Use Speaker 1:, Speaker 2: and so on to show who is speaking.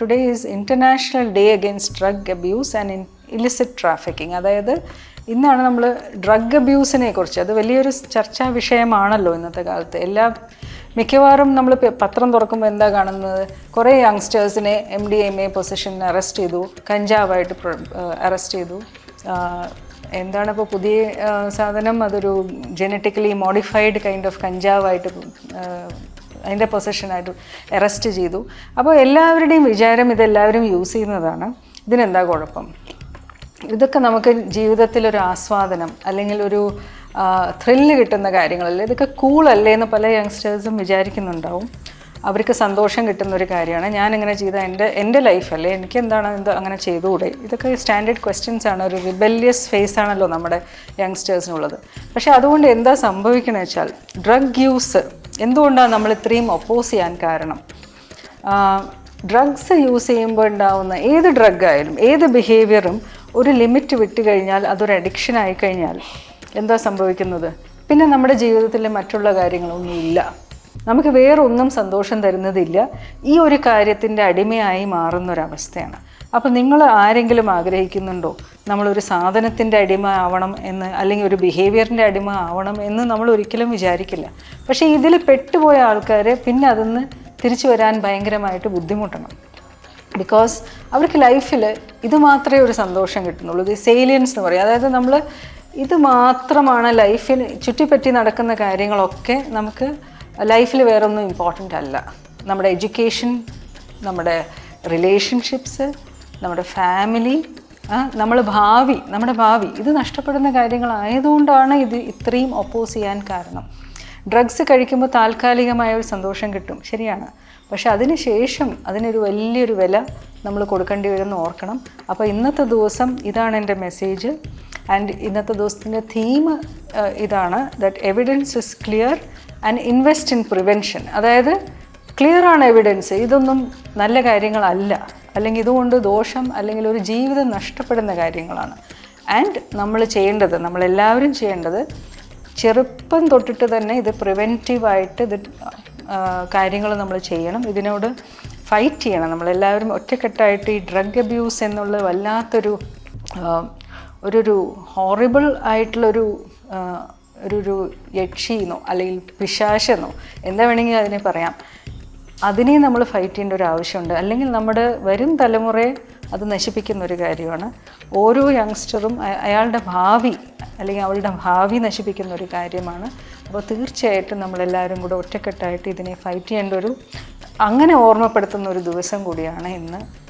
Speaker 1: Today is international day against drug abuse and illicit trafficking അതായത് ഇന്നാണ് നമ്മൾ drug അബ്യൂസിനെ കുറിച്ച്. അത് വലിയൊരു ചർച്ചാ വിഷയമാണല്ലോ ഇന്നത്തെ കാലത്ത്. എല്ലാ മിക്കവാറും നമ്മൾ പത്രം തുറക്കുമ്പോൾ എന്താ കാണുന്നത്? കുറേ യങ്സ്റ്റേഴ്സിനെ എം ഡി എം എ പൊസിഷനിൽ അറസ്റ്റ് ചെയ്തു. കഞ്ചാവായിട്ട് അറസ്റ്റ് ചെയ്തു. എന്താണ് ഇപ്പോൾ പുതിയ സാധനം? അതൊരു ജനറ്റിക്കലി മോഡിഫൈഡ് കൈൻഡ് ഓഫ് കഞ്ചാവായിട്ട് അതിന്റെ പൊസിഷനായിട്ട് അറസ്റ്റ് ചെയ്തു. അപ്പോൾ എല്ലാവരുടെയും വിചാരം ഇതെല്ലാവരും യൂസ് ചെയ്യുന്നതാണ്. ഇതിനെന്താ കുഴപ്പം? ഇതൊക്കെ നമുക്ക് ജീവിതത്തിലൊരു ആസ്വാദനം അല്ലെങ്കിൽ ഒരു ത്രില്ല് കിട്ടുന്ന കാര്യങ്ങളല്ലേ ഇതൊക്കെ കൂളല്ലേ എന്ന് പല യങ്സ്റ്റേഴ്സും വിചാരിക്കുന്നുണ്ടാവും. അവർക്ക് സന്തോഷം കിട്ടുന്ന ഒരു കാര്യമാണ്. ഞാൻ ഇങ്ങനെ ചെയ്ത എന്റെ എന്റെ ലൈഫല്ലേ എനിക്ക് എന്താണ് എന്ത് അങ്ങനെ ചെയ്തുകൂടെ? ഇതൊക്കെ സ്റ്റാൻഡേർഡ് ക്വസ്റ്റ്യൻസ് ആണ്. ഒരു റിബല്യസ് ഫേസ് ആണല്ലോ നമ്മുടെ യങ്സ്റ്റേഴ്സിനുള്ളത് പക്ഷേ അതുകൊണ്ട് എന്താ സംഭവിക്കണമെന്ന് വെച്ചാൽ ഡ്രഗ് യൂസ് എന്തുകൊണ്ടാണ് നമ്മൾ ഇത്രയും ഒപ്പോസ് ചെയ്യാൻ കാരണം? ഡ്രഗ്സ് യൂസ് ചെയ്യുമ്പോൾ ഉണ്ടാവുന്ന ഏത് ഡ്രഗ് ആയാലും ഏത് ബിഹേവിയറും ഒരു ലിമിറ്റ് വിട്ട് കഴിഞ്ഞാൽ അതൊരു അഡിക്ഷൻ ആയി കഴിഞ്ഞാൽ എന്താ സംഭവിക്കുന്നത്? പിന്നെ നമ്മുടെ ജീവിതത്തിൽ മറ്റുള്ള കാര്യങ്ങളൊന്നുമില്ല നമുക്ക് വേറൊന്നും സന്തോഷം തരുന്നതില്ല. ഈ ഒരു കാര്യത്തിന്റെ അടിമയായി മാറുന്നൊരവസ്ഥയാണ്. അപ്പോൾ നിങ്ങൾ ആരെങ്കിലും ആഗ്രഹിക്കുന്നുണ്ടോ? നമ്മളൊരു സാധനത്തിന്റെ അടിമ ആവണം എന്ന് അല്ലെങ്കിൽ ഒരു ബിഹേവിയറിന്റെ അടിമ ആവണം എന്ന് നമ്മൾ ഒരിക്കലും വിചാരിക്കില്ല. പക്ഷേ ഇതിൽ പെട്ടുപോയ ആൾക്കാർ പിന്നെ അതിന്ന് തിരിച്ചു വരാൻ ഭയങ്കരമായിട്ട് ബുദ്ധിമുട്ടണം. ബിക്കോസ് അവർക്ക് ലൈഫിൽ ഇത് മാത്രമേ ഒരു സന്തോഷം കിട്ടുന്നുള്ളൂ. ഇത് സെയിലിയൻസ് എന്ന് പറയും. അതായത് നമ്മൾ ഇത് മാത്രമാണ് ലൈഫിൽ ചുറ്റിപ്പറ്റി നടക്കുന്ന കാര്യങ്ങളൊക്കെ നമുക്ക് ലൈഫിൽ വേറൊന്നും ഇമ്പോർട്ടന്റ് അല്ല. നമ്മുടെ എഡ്യൂക്കേഷൻ നമ്മുടെ റിലേഷൻഷിപ്സ് നമ്മുടെ ഫാമിലി നമ്മൾ ഭാവി നമ്മുടെ ഭാവി ഇത് നഷ്ടപ്പെടുന്ന കാര്യങ്ങളായതുകൊണ്ടാണ് ഇത് ഇത്രയും ഒപ്പോസ് ചെയ്യാൻ കാരണം. ഡ്രഗ്സ് കഴിക്കുമ്പോൾ താൽക്കാലികമായ ഒരു സന്തോഷം കിട്ടും ശരിയാണ്. പക്ഷെ അതിന് ശേഷം അതിനൊരു വലിയൊരു വില നമ്മൾ കൊടുക്കേണ്ടി വരുമെന്ന് ഓർക്കണം. അപ്പോൾ ഇന്നത്തെ ദിവസം ഇതാണ് എന്റെ മെസ്സേജ് ആൻഡ് ഇന്നത്തെ ദിവസത്തിന്റെ തീം ഇതാണ് that evidence is clear and invest in prevention അതായത് ക്ലിയർ ആണ് എവിഡൻസ് ഇതൊന്നും നല്ല കാര്യങ്ങളല്ല. അല്ലെങ്കിൽ ഇതുകൊണ്ട് ദോഷം അല്ലെങ്കിൽ ഒരു ജീവിതം നഷ്ടപ്പെടുന്ന കാര്യങ്ങളാണ്. ആൻഡ് നമ്മൾ ചെയ്യേണ്ടത് നമ്മളെല്ലാവരും ചെയ്യേണ്ടത് ചെറുപ്പം തൊട്ടിട്ട് തന്നെ ഇത് പ്രിവെന്റീവായിട്ട് ഇത് കാര്യങ്ങൾ നമ്മൾ ചെയ്യണം. ഇതിനോട് ഫൈറ്റ് ചെയ്യണം. നമ്മളെല്ലാവരും ഒറ്റക്കെട്ടായിട്ട് ഈ ഡ്രഗ് അബ്യൂസ് എന്നുള്ള വല്ലാത്തൊരു ഒരു ഹോറിബിൾ ആയിട്ടുള്ളൊരു ഒരു ഒരു യക്ഷിന്നോ അല്ലെങ്കിൽ പിശാശെന്നോ എന്താ വേണമെങ്കിൽ അതിനെ പറയാം. അതിനെ നമ്മൾ ഫൈറ്റ് ചെയ്യേണ്ട ഒരു ആവശ്യമുണ്ട്. അല്ലെങ്കിൽ നമ്മുടെ വരും തലമുറയെ അത് നശിപ്പിക്കുന്ന ഒരു കാര്യമാണ്. ഓരോ യങ്സ്റ്ററും അയാളുടെ ഭാവി അല്ലെങ്കിൽ അവളുടെ ഭാവി നശിപ്പിക്കുന്ന ഒരു കാര്യമാണ്. അപ്പോൾ തീർച്ചയായിട്ടും നമ്മളെല്ലാവരും കൂടെ ഒറ്റക്കെട്ടായിട്ട് ഇതിനെ ഫൈറ്റ് ചെയ്യേണ്ട ഒരു അങ്ങനെ ഓർമ്മപ്പെടുത്തുന്ന ഒരു ദിവസം കൂടിയാണ് ഇന്ന്.